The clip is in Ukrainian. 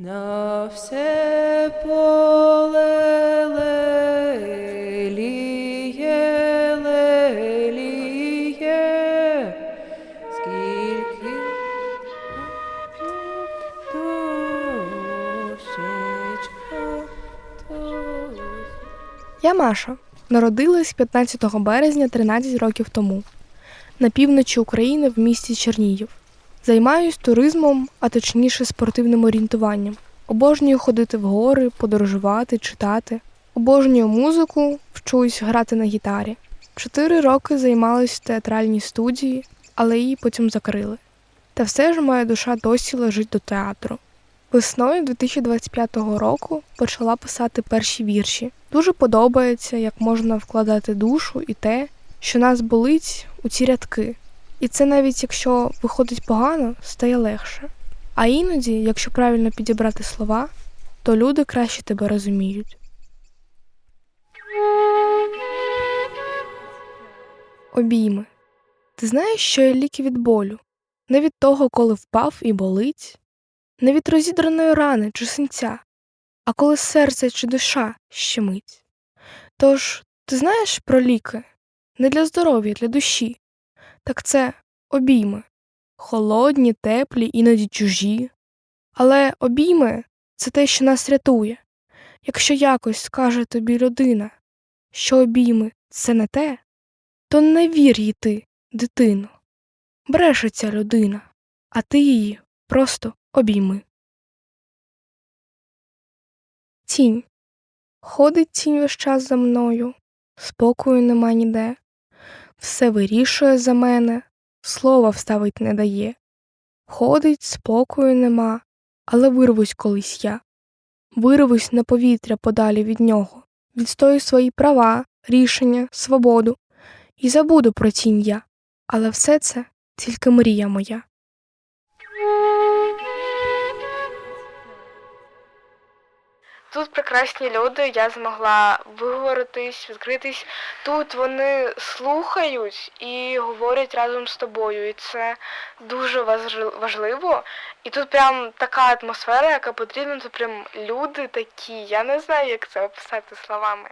На все поле леліє, леліє, скільки дощечка, то Я Маша. Народилась 15 березня 13 років тому на півночі України в місті Чернігів. Займаюсь туризмом, а точніше спортивним орієнтуванням. Обожнюю ходити в гори, подорожувати, читати. Обожнюю музику, вчусь грати на гітарі. Чотири роки займалась в театральній студії, але її потім закрили. Та все ж моя душа досі лежить до театру. Весною 2025 року почала писати перші вірші. Дуже подобається, як можна вкладати душу і те, що нас болить у ці рядки. І це навіть якщо виходить погано, стає легше. А іноді, якщо правильно підібрати слова, то люди краще тебе розуміють. Обійми. Ти знаєш, що є ліки від болю? Не від того, коли впав і болить, не від розідраної рани чи синця, а коли серце чи душа щемить. Тож, ти знаєш про ліки? Не для здоров'я, для душі. Так це обійми. Холодні, теплі, іноді чужі. Але обійми це те, що нас рятує. Якщо якось скаже тобі людина, що обійми це не те, то не вір їй ти, дитину. Бреше ця людина, а ти її просто обійми. Тінь. Ходить тінь весь час за мною, спокою нема ніде, все вирішує за мене, слова вставить не дає. Ходить, спокою нема, але вирвусь колись я. Вирвусь на повітря подалі від нього, відстою свої права, рішення, свободу, і забуду про тінь я. Але все це тільки мрія моя. Тут прекрасні люди, я змогла виговоритись, відкритись. Тут вони слухають і говорять разом з тобою, і це дуже важли- важливо. І тут прям така атмосфера, яка потрібна, це прям люди такі. Я не знаю, як це описати словами.